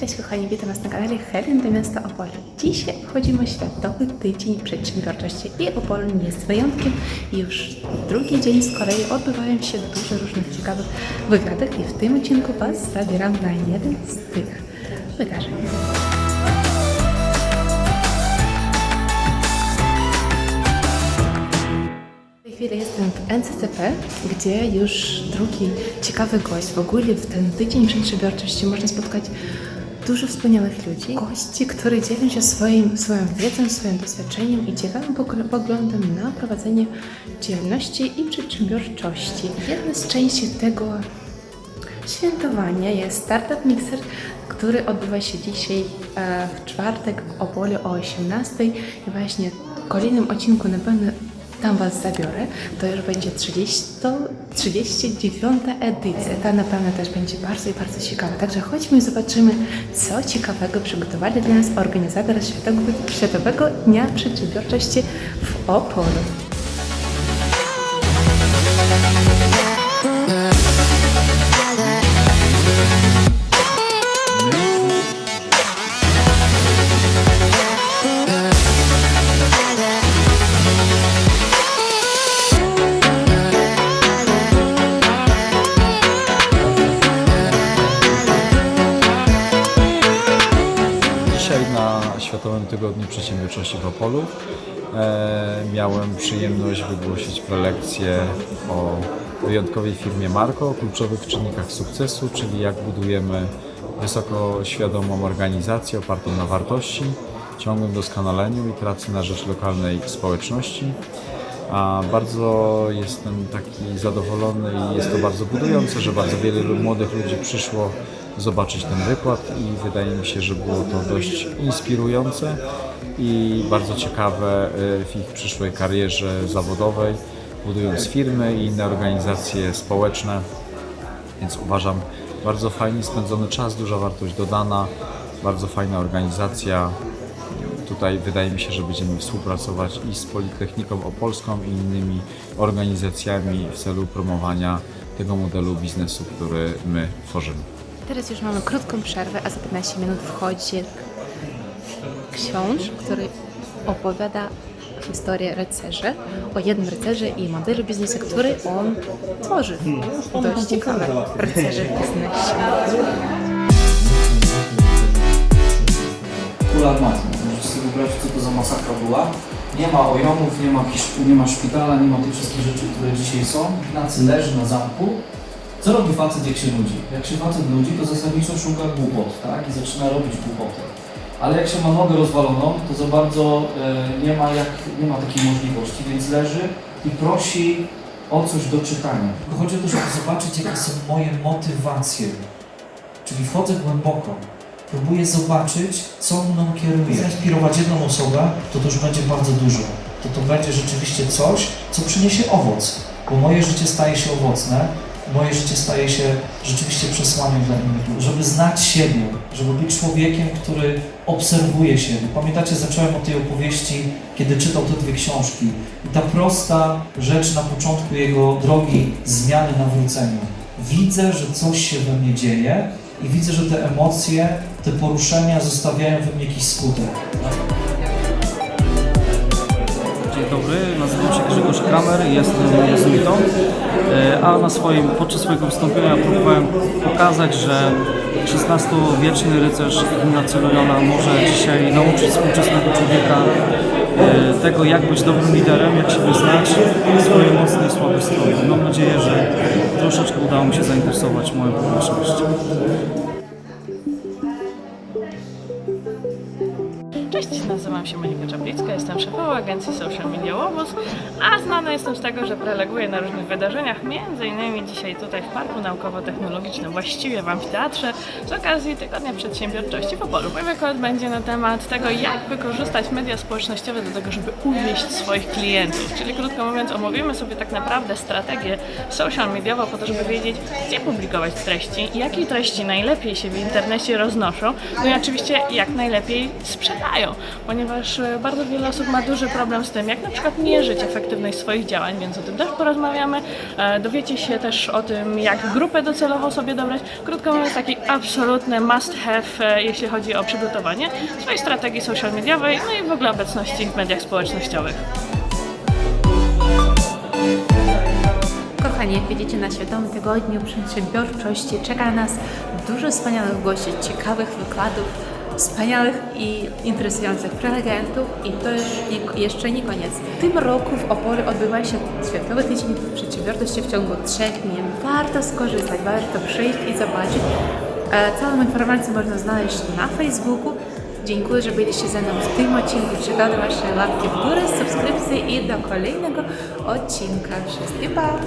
Cześć kochani, witam Was na kanale Helen do miasta Opole. Dzisiaj obchodzimy Światowy Tydzień Przedsiębiorczości i Opole nie jest wyjątkiem. Już drugi dzień z kolei odbywają się dużo różnych ciekawych wywiadów i w tym odcinku Was zabieram na jeden z tych wydarzeń. Chwili jestem w NCCP, gdzie już drugi ciekawy gość. W ogóle w ten tydzień przedsiębiorczości można spotkać dużo wspaniałych ludzi. Gości, którzy dzielą się swoim, swoją wiedzą, swoim doświadczeniem i ciekawym pogl- poglądem na prowadzenie działalności i przedsiębiorczości. Jedna z części tego świętowania jest Startup Mixer, który odbywa się dzisiaj e, w czwartek w Opolu o 18 i właśnie w kolejnym odcinku na pewno tam Was zabiorę. To już będzie 30, 39 edycja. Ta na pewno też będzie bardzo i bardzo ciekawa. Także chodźmy i zobaczymy, co ciekawego przygotowali dla nas organizator Światowego, Dnia Przedsiębiorczości w Opolu. Światowym Tygodniu Przedsiębiorczości w Opolu e, miałem przyjemność wygłosić prelekcję o wyjątkowej firmie Marko, o kluczowych czynnikach sukcesu, czyli jak budujemy wysoko świadomą organizację opartą na wartości, ciągłym doskonaleniu i pracy na rzecz lokalnej społeczności. A bardzo jestem taki zadowolony i jest to bardzo budujące, że bardzo wiele młodych ludzi przyszło zobaczyć ten wykład i wydaje mi się, że było to dość inspirujące i bardzo ciekawe y, w ich przyszłej karierze zawodowej, budując firmy i inne organizacje społeczne. Więc uważam, bardzo fajnie spędzony czas, duża wartość dodana, bardzo fajna organizacja. Tutaj wydaje mi się, że będziemy współpracować i z Politechniką Opolską i innymi organizacjami w celu promowania tego modelu biznesu, który my tworzymy. Teraz już mamy krótką przerwę, a za 15 minut wchodzi ksiądz, który opowiada historię rycerzy, o jednym rycerze i modelu biznesu, który on tworzy. Dość ciekawe rycerzy w biznesie. Kula armatnia. Możecie sobie wyobrazić, co to za masakra była. Nie ma ojomów, nie ma, nie ma szpitala, nie ma tych wszystkich rzeczy, które dzisiaj są. Ignacy leży na zamku. Co robi facet, jak się nudzi? Jak się facet nudzi, to zasadniczo szuka głupot, tak? I zaczyna robić głupoty. Ale jak się ma nogę rozwaloną, to za bardzo e, nie, ma jak, nie ma takiej możliwości, więc leży i prosi o coś do czytania. Chodzi o to, żeby zobaczyć, jakie są moje motywacje. Czyli wchodzę głęboko, próbuję zobaczyć, co mną kieruje. Zainspirować jedną osobę, to to już będzie bardzo dużo. To to będzie rzeczywiście coś, co przyniesie owoc, bo moje życie staje się owocne, moje życie staje się rzeczywiście przesłaniem dla innych. Żeby znać siebie, żeby być człowiekiem, który obserwuje siebie. Pamiętacie, zacząłem od tej opowieści, kiedy czytał te dwie książki. I ta prosta rzecz na początku jego drogi zmiany nawrócenia. Widzę, że coś się we mnie dzieje i widzę, że te emocje, te poruszenia zostawiają we mnie jakiś skutek. Dobry, nazywam się Grzegorz Kramer, jestem jezuitą, e, a na swoim, podczas swojego wystąpienia próbowałem pokazać, że XVI-wieczny rycerz Ignacy Loyola może dzisiaj nauczyć współczesnego człowieka e, tego, jak być dobrym liderem, jak się wyznać, swoje mocne i słabe strony. Mam nadzieję, że troszeczkę udało mi się zainteresować moją publicznością. Cześć, nazywam się Monika Czaplicka, jestem szefową agencji Social Media Łobuz, a znana jestem z tego, że preleguję na różnych wydarzeniach, między innymi dzisiaj tutaj w Parku Naukowo-Technologicznym, właściwie w amfiteatrze, z okazji Tygodnia Przedsiębiorczości w Opolu. Mój wykład będzie na temat tego, jak wykorzystać media społecznościowe do tego, żeby uwieść swoich klientów. Czyli krótko mówiąc, omówimy sobie tak naprawdę strategię social mediową po to, żeby wiedzieć, gdzie publikować treści, jakie treści najlepiej się w internecie roznoszą, no i oczywiście jak najlepiej sprzedają. Ponieważ e, bardzo wiele osób ma duży problem z tym, jak na przykład mierzyć efektywność swoich działań, więc o tym też porozmawiamy. E, Dowiecie się też o tym, jak grupę docelową sobie dobrać. Krótko mówiąc, taki absolutny must have, e, jeśli chodzi o przygotowanie swojej strategii social mediowej, no i w ogóle obecności w mediach społecznościowych. Kochani, jak widzicie, na Światowym Tygodniu Przedsiębiorczości czeka nas dużo wspaniałych gości, ciekawych wykładów, wspaniałych i interesujących prelegentów i to już jeszcze nie koniec. W tym roku w Opole odbywa się Światowy Tydzień Przedsiębiorczości w ciągu trzech dni. Warto skorzystać, warto przyjść i zobaczyć. E, Całą informację można znaleźć na Facebooku. Dziękuję, że byliście ze mną w tym odcinku. Czekam Wasze łapki w górę, subskrypcje i do kolejnego odcinka. Wszystkie pa!